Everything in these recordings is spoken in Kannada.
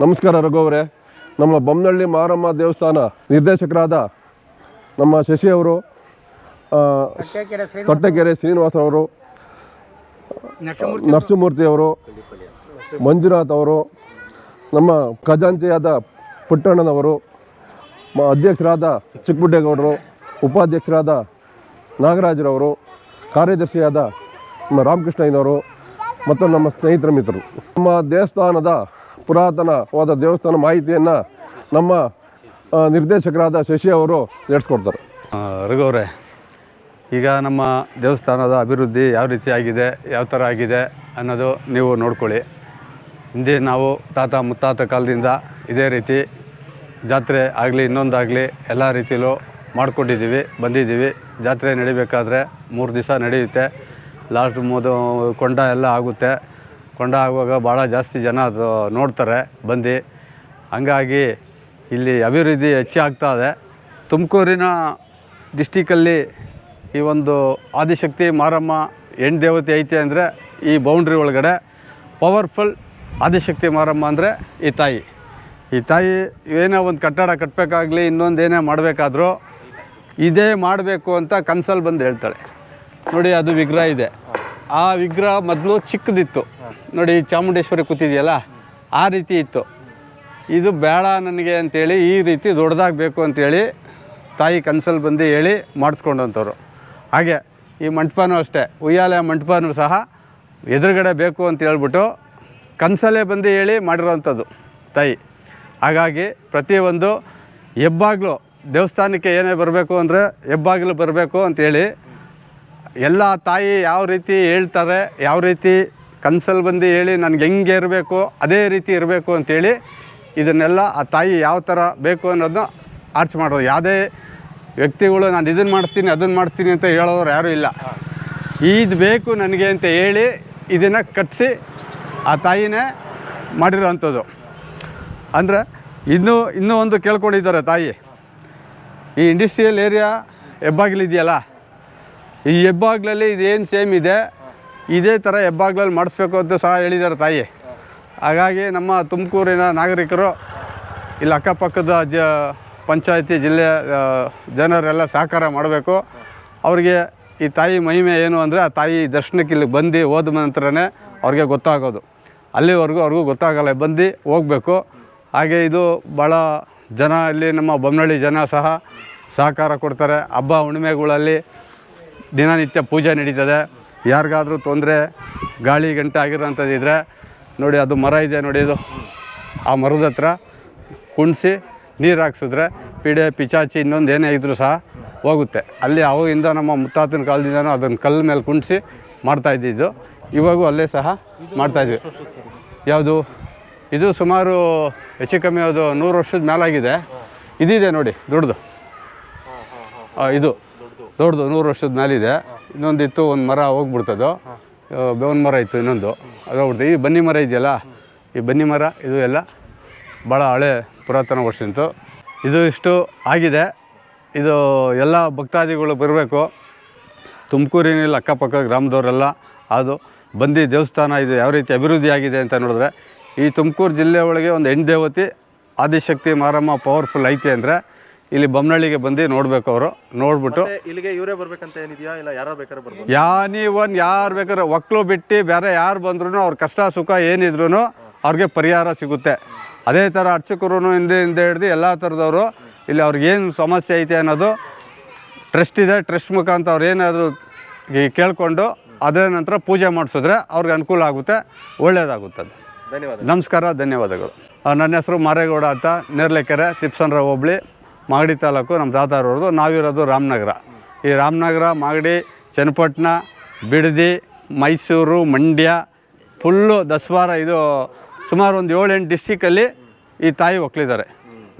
ನಮಸ್ಕಾರ ರಘು ಅವರೇ. ನಮ್ಮ ಬೊಮ್ಮನಹಳ್ಳಿ ಮಾರಮ್ಮ ದೇವಸ್ಥಾನ ನಿರ್ದೇಶಕರಾದ ನಮ್ಮ ಶಶಿ ಅವರು ಆ, ತೊಟ್ಟಕೆರೆ ಶ್ರೀನಿವಾಸ ಅವರು. ನರಸಿಂಹಮೂರ್ತಿ ಅವರು ಮಂಜುನಾಥ್ ಅವರು ನಮ್ಮ ಖಜಾಂಚಿಯಾದ ಪುಟ್ಟಣ್ಣನವರು ಅಧ್ಯಕ್ಷರಾದ ಚಿಕ್ಕಬುಡ್ಡೇಗೌಡರು ಉಪಾಧ್ಯಕ್ಷರಾದ ನಾಗರಾಜರವರು ಕಾರ್ಯದರ್ಶಿಯಾದ ನಮ್ಮ ರಾಮಕೃಷ್ಣಯ್ಯನವರು ಮತ್ತು ನಮ್ಮ ಸ್ನೇಹಿತರ ಮಿತ್ರರು. ನಮ್ಮ ದೇವಸ್ಥಾನದ ಪುರಾತನವಾದ ದೇವಸ್ಥಾನ ಮಾಹಿತಿಯನ್ನು ನಮ್ಮ ನಿರ್ದೇಶಕರಾದ ಶಶಿ ಅವರು ನಡೆಸ್ಕೊಡ್ತಾರೆ ರಘು ರಘುವರೇ ಈಗ ನಮ್ಮ ದೇವಸ್ಥಾನದ ಅಭಿವೃದ್ಧಿ ಯಾವ ರೀತಿ ಆಗಿದೆ, ಯಾವ ಥರ ಆಗಿದೆ ಅನ್ನೋದು ನೀವು ನೋಡ್ಕೊಳ್ಳಿ. ಹಿಂದೆ ನಾವು ತಾತ ಮುತ್ತಾತ ಕಾಲದಿಂದ ಇದೇ ರೀತಿ ಜಾತ್ರೆ ಆಗಲಿ, ಇನ್ನೊಂದಾಗಲಿ ಎಲ್ಲ ರೀತಿಯಲ್ಲೂ ಮಾಡಿಕೊಂಡಿದ್ದೀವಿ, ಬಂದಿದ್ದೀವಿ. ಜಾತ್ರೆ ನಡಿಬೇಕಾದ್ರೆ ಮೂರು ದಿವಸ ನಡೆಯುತ್ತೆ. ಲಾಸ್ಟ್ ಮೊದ ಕೊಂಡ ಎಲ್ಲ ಆಗುತ್ತೆ. ಕೊಂಡ ಆಗುವಾಗ ಭಾಳ ಜಾಸ್ತಿ ಜನ ಅದು ನೋಡ್ತಾರೆ, ಬಂದು. ಹಂಗಾಗಿ ಇಲ್ಲಿ ಅಭಿವೃದ್ಧಿ ಹೆಚ್ಚಾಗ್ತಾ ಇದೆ. ತುಮಕೂರಿನ ಡಿಸ್ಟಿಕಲ್ಲಿ ಈ ಒಂದು ಆದಿಶಕ್ತಿ ಮಾರಮ್ಮ ಹೆಣ್ಣು ದೇವತೆ ಐತೆ ಅಂದರೆ ಈ ಬೌಂಡ್ರಿ ಒಳಗಡೆ ಪವರ್ಫುಲ್ ಆದಿಶಕ್ತಿ ಮಾರಮ್ಮ ಅಂದರೆ ಈ ತಾಯಿ. ಈ ತಾಯಿ ಏನೋ ಒಂದು ಕಟ್ಟಡ ಕಟ್ಟಬೇಕಾಗಲಿ ಇನ್ನೊಂದು ಏನೇ ಮಾಡಬೇಕಾದ್ರೂ ಇದೇ ಮಾಡಬೇಕು ಅಂತ ಕನ್ಸಲ್ಲಿ ಬಂದು ಹೇಳ್ತಾಳೆ. ನೋಡಿ ಅದು ವಿಗ್ರಹ ಇದೆ. ಆ ವಿಗ್ರಹ ಮೊದಲು ಚಿಕ್ಕದಿತ್ತು. ನೋಡಿ ಚಾಮುಂಡೇಶ್ವರಿ ಕೂತಿದೆಯಲ್ಲ, ಆ ರೀತಿ ಇತ್ತು. ಇದು ಬೇಡ ನನಗೆ ಅಂತೇಳಿ ಈ ರೀತಿ ದೊಡ್ಡದಾಗಬೇಕು ಅಂತೇಳಿ ತಾಯಿ ಕನ್ಸಲ್ಲಿ ಬಂದು ಹೇಳಿ ಮಾಡಿಸ್ಕೊಂಡಂಥವ್ರು. ಹಾಗೆ ಈ ಮಂಟಪನೂ ಅಷ್ಟೇ ಉಯ್ಯಾಲೆ ಮಂಟಪನೂ ಸಹ ಎದುರುಗಡೆ ಬೇಕು ಅಂತ ಹೇಳ್ಬಿಟ್ಟು ಕನಸಲ್ಲೇ ಬಂದು ಹೇಳಿ ಮಾಡಿರೋವಂಥದ್ದು ತಾಯಿ. ಹಾಗಾಗಿ ಪ್ರತಿಯೊಂದು ಹೆಬ್ಬಾಗ್ಲು ದೇವಸ್ಥಾನಕ್ಕೆ ಏನೇ ಬರಬೇಕು ಅಂದರೆ ಹೆಬ್ಬಾಗಿಲು ಬರಬೇಕು ಅಂತೇಳಿ ಎಲ್ಲ ತಾಯಿ ಯಾವ ರೀತಿ ಹೇಳ್ತಾರೆ, ಯಾವ ರೀತಿ ಕನ್ಸಲ್ಲಿ ಬಂದು ಹೇಳಿ ನನಗೆ ಹೆಂಗೆ ಇರಬೇಕು, ಅದೇ ರೀತಿ ಇರಬೇಕು ಅಂತೇಳಿ ಇದನ್ನೆಲ್ಲ ಆ ತಾಯಿ ಯಾವ ಥರ ಬೇಕು ಅನ್ನೋದನ್ನ ಆರ್ಚ್ ಮಾಡೋದು. ಯಾವುದೇ ವ್ಯಕ್ತಿಗಳು ನಾನು ಇದನ್ನು ಮಾಡ್ತೀನಿ ಅದನ್ನು ಮಾಡ್ತೀನಿ ಅಂತ ಹೇಳೋರು ಯಾರೂ ಇಲ್ಲ. ಇದು ಬೇಕು ನನಗೆ ಅಂತ ಹೇಳಿ ಇದನ್ನು ಕಟ್ಟಿಸಿ ಆ ತಾಯಿನೇ ಮಾಡಿರೋವಂಥದ್ದು ಅಂದರೆ ಇನ್ನೂ ಇನ್ನೂ ಒಂದು ಕೇಳ್ಕೊಂಡಿದ್ದಾರೆ ತಾಯಿ. ಈ ಇಂಡಸ್ಟ್ರಿಯಲ್ ಏರಿಯಾ ಹೆಬ್ಬಾಗಿಲಿದೆಯಲ್ಲ? ಈ ಹೆಬ್ಬಾಗ್ಲಲ್ಲಿ ಇದೇನು ಸೇಮ್ ಇದೆ ಇದೇ ಥರ ಹೆಬ್ಬಾಗ್ಲಲ್ಲಿ ಮಾಡಿಸ್ಬೇಕು ಅಂತ ಸಹ ಹೇಳಿದ್ದಾರೆ ತಾಯಿ. ಹಾಗಾಗಿ ನಮ್ಮ ತುಮಕೂರಿನ ನಾಗರಿಕರು ಇಲ್ಲಿ ಅಕ್ಕಪಕ್ಕದ ಜ ಪಂಚಾಯತಿ ಜಿಲ್ಲೆಯ ಆ, ಜನರೆಲ್ಲ ಸಹಕಾರ ಮಾಡಬೇಕು. ಅವರಿಗೆ ಈ ತಾಯಿ ಮಹಿಮೆ ಏನು ಅಂದರೆ ಆ ತಾಯಿ ದರ್ಶನಕ್ಕೆ ಇಲ್ಲಿ ಬಂದು ಹೋದ ನಂತರನೇ ಅವ್ರಿಗೆ ಗೊತ್ತಾಗೋದು. ಅಲ್ಲಿವರೆಗೂ ಅವ್ರಿಗೂ ಗೊತ್ತಾಗಲ್ಲ ಬಂದು ಹೋಗಬೇಕು. ಹಾಗೆ ಇದು ಭಾಳ ಜನ ಇಲ್ಲಿ ನಮ್ಮ ಬೊಮ್ಮನಹಳ್ಳಿ ಜನ ಸಹ ಸಹಕಾರ ಕೊಡ್ತಾರೆ. ಹಬ್ಬ ಹುಣ್ಣಿಮೆಗಳಲ್ಲಿ ದಿನನಿತ್ಯ ಪೂಜೆ ನಡೀತದೆ. ಯಾರಿಗಾದರೂ ತೊಂದರೆ, ಗಾಳಿ ಗಂಟೆ ಆಗಿರೋಂಥದ್ದು ಇದ್ದರೆ ನೋಡಿ ಅದು ಮರ ಇದೆ ನೋಡಿ ಇದು. ಆ ಮರದ ಹತ್ರ ಕುಣಿಸಿ ನೀರು ಹಾಕ್ಸಿದ್ರೆ ಪಿಡೆ, ಪಿಚಾಚಿ ಇನ್ನೊಂದು ಏನೇ ಇದ್ದರೂ ಸಹ ಹೋಗುತ್ತೆ. ಅಲ್ಲಿ ಅವಾಗಿಂದ ನಮ್ಮ ಮುತ್ತಾತನ ಕಾಲದಿಂದನೂ ಅದನ್ನು ಕಲ್ಲು ಮೇಲೆ ಕುಣಿಸಿ ಮಾಡ್ತಾ ಇದ್ದಿದ್ದು. ಇವಾಗೂ ಅಲ್ಲೇ ಸಹ ಮಾಡ್ತಾಯಿದ್ವಿ ಯಾವುದು? ಇದು ಸುಮಾರು ಹೆಚ್ಚು ಕಮ್ಮಿ ಅದು ನೂರು ವರ್ಷದ ಮೇಲಾಗಿದೆ ಇದಿದೆ ನೋಡಿ ದೊಡ್ಡದು. ಇದು. ದೊಡ್ಡದು ನೂರು ವರ್ಷದ ಮೇಲಿದೆ. ಇನ್ನೊಂದಿತ್ತು ಒಂದು ಮರ ಹೋಗ್ಬಿಡ್ತದು. ಬೇವಿನ ಮರ ಇತ್ತು ಇನ್ನೊಂದು. ಅದು ಹೋಗ್ಬಿಡ್ತು. ಈ ಬನ್ನಿ ಮರ ಇದೆಯಲ್ಲ ಈ ಬನ್ನಿ ಮರ ಇದು ಎಲ್ಲ ಭಾಳ ಹಳೆ ಪುರಾತನ ವರ್ಷ ಇತ್ತು ಇದು ಇಷ್ಟು ಆಗಿದೆ. ಇದು ಎಲ್ಲ ಭಕ್ತಾದಿಗಳು ಬರಬೇಕು. ತುಮಕೂರಿನಲ್ಲಿ ಅಕ್ಕಪಕ್ಕ ಗ್ರಾಮದವರೆಲ್ಲ ಅದು ಬಂದಿ ದೇವಸ್ಥಾನ ಇದು ಯಾವ ರೀತಿ ಅಭಿವೃದ್ಧಿ ಆಗಿದೆ ಅಂತ ನೋಡಿದ್ರೆ ಈ ತುಮಕೂರು ಜಿಲ್ಲೆ ಒಳಗೆ ಒಂದು ಹೆಣ್ಣು ದೇವತೆ ಆದಿಶಕ್ತಿ ಮಾರಮ್ಮ ಪವರ್ಫುಲ್ ಐತೆ ಅಂದರೆ ಇಲ್ಲಿ ಬೊಮ್ಮನಹಳ್ಳಿಗೆ ಬಂದು ನೋಡ್ಬೇಕು ಅವರು. ನೋಡ್ಬಿಟ್ಟು ಇಲ್ಲಿಗೆ ಇವರೇ ಬರ್ಬೇಕಂತ ಏನಿದೆಯಾ? ಇಲ್ಲ ಯಾರು ಬೇಕಾದ್ರೆ ಬರ್ಬೋದು. ಯಾನಿ ಒನ್ ಯಾರು ಬೇಕಾದ್ರೆ ಒಕ್ಕಲು ಬಿಟ್ಟು ಬೇರೆ ಯಾರು ಬಂದ್ರೂ ಅವ್ರ ಕಷ್ಟ ಸುಖ ಏನಿದ್ರು ಅವ್ರಿಗೆ ಪರಿಹಾರ ಸಿಗುತ್ತೆ. ಅದೇ ಥರ ಅರ್ಚಕರು ಹಿಂದೆ ಹಿಂದೆ ಹಿಡ್ದು ಎಲ್ಲ ಥರದವರು ಇಲ್ಲಿ ಅವ್ರಿಗೇನು ಸಮಸ್ಯೆ ಐತೆ ಅನ್ನೋದು ಟ್ರಸ್ಟ್ ಇದೆ. ಟ್ರಸ್ಟ್ ಮುಖಾಂತರ ಅವ್ರು ಏನಾದರೂ ಕೇಳಿಕೊಂಡು ಅದರ ನಂತರ ಪೂಜೆ ಮಾಡಿಸಿದ್ರೆ ಅವ್ರಿಗೆ ಅನುಕೂಲ ಆಗುತ್ತೆ ಒಳ್ಳೆಯದಾಗುತ್ತೆ ಧನ್ಯವಾದ ನಮಸ್ಕಾರ ಧನ್ಯವಾದಗಳು. ನನ್ನ ಹೆಸರು ಮಾರೇಗೌಡ ಅಂತ ನೇರ್ಲೆಕೆರೆ ತಿಪ್ಸನ್ರ ಹೋಬಳಿ. ಮಾಗಡಿ ತಾಲೂಕು ನಮ್ಮ ದಾದಾರವ್ರದ್ದು. ನಾವಿರೋದು ರಾಮನಗರ. ಈ ರಾಮನಗರ, ಮಾಗಡಿ, ಚನ್ನಪಟ್ಟಣ, ಬಿಡದಿ, ಮೈಸೂರು, ಮಂಡ್ಯ, ಫುಲ್ಲು ದಸವಾರ ಇದು ಸುಮಾರು ಒಂದು ಏಳೆಂಟು ಡಿಸ್ಟಿಕಲ್ಲಿ ಈ ತಾಯಿ ಒಕ್ಕಲಿದ್ದಾರೆ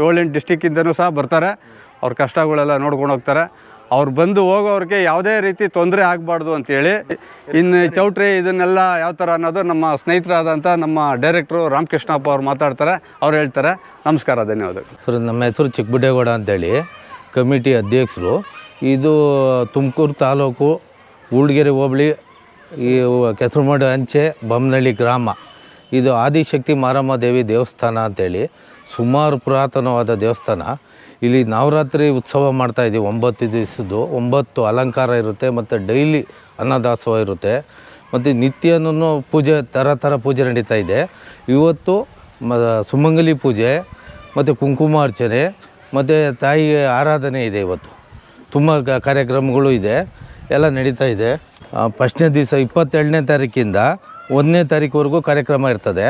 ಏಳೆಂಟು ಡಿಸ್ಟಿಕ್ಕಿಂದನೂ ಸಹ ಬರ್ತಾರೆ. ಅವ್ರ ಕಷ್ಟಗಳೆಲ್ಲ ನೋಡ್ಕೊಂಡು ಹೋಗ್ತಾರೆ. ಅವ್ರು ಬಂದು ಹೋಗೋರಿಗೆ ಯಾವುದೇ ರೀತಿ ತೊಂದರೆ ಆಗಬಾರ್ದು ಅಂತೇಳಿ. ಇನ್ನು ಚೌಟ್ರಿ ಇದನ್ನೆಲ್ಲ ಯಾವ ಥರ ಅನ್ನೋದು ನಮ್ಮ ಸ್ನೇಹಿತರಾದಂಥ ನಮ್ಮ ಡೈರೆಕ್ಟ್ರು ರಾಮಕೃಷ್ಣಪ್ಪ ಅವ್ರು ಮಾತಾಡ್ತಾರೆ, ಅವ್ರು ಹೇಳ್ತಾರೆ. ನಮಸ್ಕಾರ, ಧನ್ಯವಾದಗಳು. ಸರ್, ನಮ್ಮ ಹೆಸರು ಚಿಕ್ಕಬುಡ್ಡೇಗೌಡ ಅಂತೇಳಿ. ಕಮಿಟಿ ಅಧ್ಯಕ್ಷರು. ಇದು ತುಮಕೂರು ತಾಲೂಕು ಉಳ್ಗೆರೆ ಹೋಬಳಿ, ಈ ಕೆಸರುಮಡು ಅಂಚೆ ಬೊಮ್ಮನಹಳ್ಳಿ ಗ್ರಾಮ. ಇದು ಆದಿಶಕ್ತಿ ಮಾರಮ್ಮ ದೇವಿ ದೇವಸ್ಥಾನ ಅಂತೇಳಿ. ಸುಮಾರು ಪುರಾತನವಾದ ದೇವಸ್ಥಾನ. ಇಲ್ಲಿ ನವರಾತ್ರಿ ಉತ್ಸವ ಮಾಡ್ತಾ ಇದ್ದೀವಿ ಒಂಬತ್ತು ದಿವಸದ್ದು. ಒಂಬತ್ತು ಅಲಂಕಾರ ಇರುತ್ತೆ ಮತ್ತು ಡೈಲಿ ಅನ್ನದಾಸೋಹ ಇರುತ್ತೆ. ಮತ್ತು ನಿತ್ಯನೂ ಪೂಜೆ, ಥರ ಥರ ಪೂಜೆ ನಡೀತಾ ಇದೆ. ಇವತ್ತು ಮ, ಸುಮಂಗಲಿ ಪೂಜೆ, ಮತ್ತು ಕುಂಕುಮಾರ್ಚನೆ ಮತ್ತು ತಾಯಿ ಆರಾಧನೆ ಇದೆ ಇವತ್ತು. ತುಂಬ ಕಾರ್ಯಕ್ರಮಗಳು ಇದೆ. ಎಲ್ಲ ನಡೀತಾ ಇದೆ. ಫಸ್ಟ್ನೇ ದಿವಸ ಇಪ್ಪತ್ತೆರಡನೇ ತಾರೀಕಿಂದ ಒಂದನೇ ತಾರೀಕುವರೆಗೂ ಕಾರ್ಯಕ್ರಮ ಇರ್ತದೆ.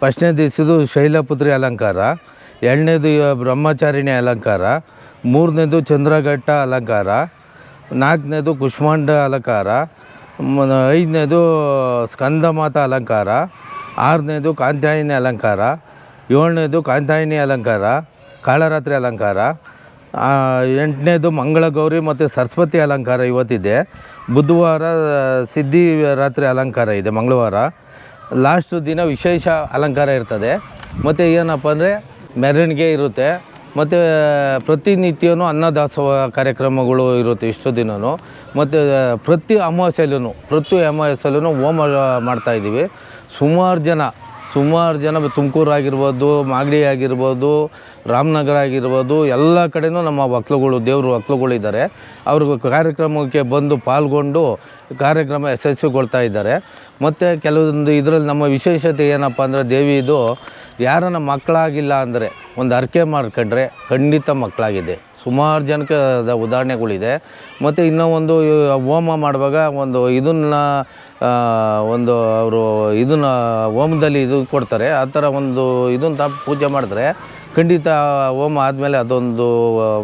ಫಸ್ಟ್ನೇ ದಿವಸದು ಶೈಲಪುತ್ರಿ ಅಲಂಕಾರ ಎರಡನೇದು ಬ್ರಹ್ಮಚಾರಿಣಿ ಅಲಂಕಾರ, ಮೂರನೇದು ಚಂದ್ರಘಟ್ಟ ಅಲಂಕಾರ, ನಾಲ್ಕನೇದು ಕುಷ್ಮಾಂಡ ಅಲಂಕಾರ ಐದನೇದು ಸ್ಕಂದಮಾತ ಅಲಂಕಾರ, ಆರನೇದು ಕಾಂತಾಯಿನಿ ಅಲಂಕಾರ, ಏಳನೇದು ಕಾಂತಾಯಿನಿ ಅಲಂಕಾರ, ಕಾಳರಾತ್ರಿ ಅಲಂಕಾರ ಎಂಟನೇದು ಮಂಗಳಗೌರಿ ಮತ್ತು ಸರಸ್ವತಿ ಅಲಂಕಾರ ಇವತ್ತಿದೆ. ಬುಧವಾರ, ಸಿದ್ಧಿ ರಾತ್ರಿ ಅಲಂಕಾರ ಇದೆ, ಮಂಗಳವಾರ. ಲಾಸ್ಟ್ ದಿನ ವಿಶೇಷ ಅಲಂಕಾರ ಇರ್ತದೆ. ಮತ್ತು ಏನಪ್ಪ ಅಂದರೆ ಮೆರವಣಿಗೆ ಇರುತ್ತೆ. ಮತ್ತು ಪ್ರತಿನಿತ್ಯವೂ ಅನ್ನದಾಸೋಹ ಕಾರ್ಯಕ್ರಮಗಳು ಇರುತ್ತೆ ಇಷ್ಟು ದಿನವೂ ಮತ್ತು, ಪ್ರತಿ ಅಮಾವಾಸ್ಯೆಲೂ ಪ್ರತಿ ಅಮಾವಾಸ್ಯೆಲೂ ಹೋಮ ಮಾಡ್ತಾಯಿದ್ದೀವಿ ಸುಮಾರು ಜನ. ಸುಮಾರು ಜನ ತುಮಕೂರು ಆಗಿರ್ಬೋದು, ಮಾಗಡಿ ಆಗಿರ್ಬೋದು, ರಾಮನಗರ ಆಗಿರ್ಬೋದು, ಎಲ್ಲ ಕಡೆಯೂ ನಮ್ಮ ಒಕ್ಲುಗಳು ದೇವರು ಒಕ್ಲುಗಳಿದ್ದಾರೆ ಅವ್ರಿಗೆ ಕಾರ್ಯಕ್ರಮಕ್ಕೆ ಬಂದು ಪಾಲ್ಗೊಂಡು ಕಾರ್ಯಕ್ರಮ ಯಶಸ್ವಿಗೊಳ್ತಾ ಇದ್ದಾರೆ. ಮತ್ತು ಕೆಲವೊಂದು ಇದರಲ್ಲಿ ನಮ್ಮ ವಿಶೇಷತೆ ಏನಪ್ಪ ಅಂದರೆ ದೇವಿದು ಯಾರನ್ನ ಮಕ್ಕಳಾಗಿಲ್ಲ ಅಂದರೆ, ಒಂದು ಅರ್ಕೆ ಮಾಡ್ಕೊಂಡ್ರೆ ಖಂಡಿತ ಮಕ್ಕಳಾಗಿದೆ. ಸುಮಾರು ಜನಕ್ಕೆ ಉದಾಹರಣೆಗಳಿದೆ. ಮತ್ತು ಇನ್ನೂ ಒಂದು ಹೋಮ ಮಾಡುವಾಗ ಒಂದು ಇದನ್ನ ಒಂದು ಅವರು ಇದನ್ನು ಹೋಮದಲ್ಲಿ ಇದು ಕೊಡ್ತಾರೆ. ಆ ಥರ ಒಂದು ಇದನ್ನ ಪೂಜೆ ಮಾಡಿದ್ರೆ ಖಂಡಿತ ಹೋಮ ಆದಮೇಲೆ ಅದೊಂದು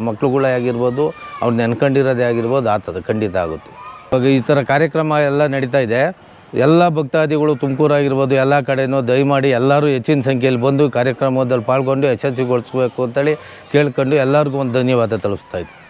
ಮಕ್ಳುಗಳೇ ಆಗಿರ್ಬೋದು, ಅವ್ರು ನೆನ್ಕೊಂಡಿರೋದೇ ಆಗಿರ್ಬೋದು ಆಗ್ತದೆ ಖಂಡಿತ ಆಗುತ್ತೆ. ಇವಾಗ ಈ ಥರ ಕಾರ್ಯಕ್ರಮ ಎಲ್ಲ ನಡೀತಾ ಇದೆ. ಎಲ್ಲ ಭಕ್ತಾದಿಗಳು ತುಮಕೂರು ಆಗಿರ್ಬೋದು ಎಲ್ಲ ಕಡೆಯೂ ದಯಮಾಡಿ ಎಲ್ಲರೂ ಹೆಚ್ಚಿನ ಸಂಖ್ಯೆಯಲ್ಲಿ ಬಂದು ಕಾರ್ಯಕ್ರಮದಲ್ಲಿ ಪಾಲ್ಗೊಂಡು ಯಶಸ್ವಿಗೊಳಿಸ್ಬೇಕು ಅಂತೇಳಿ ಕೇಳ್ಕೊಂಡು ಎಲ್ಲರಿಗೂ ಒಂದು ಧನ್ಯವಾದ ತಿಳಿಸ್ತಾ ಇದ್ದೀನಿ.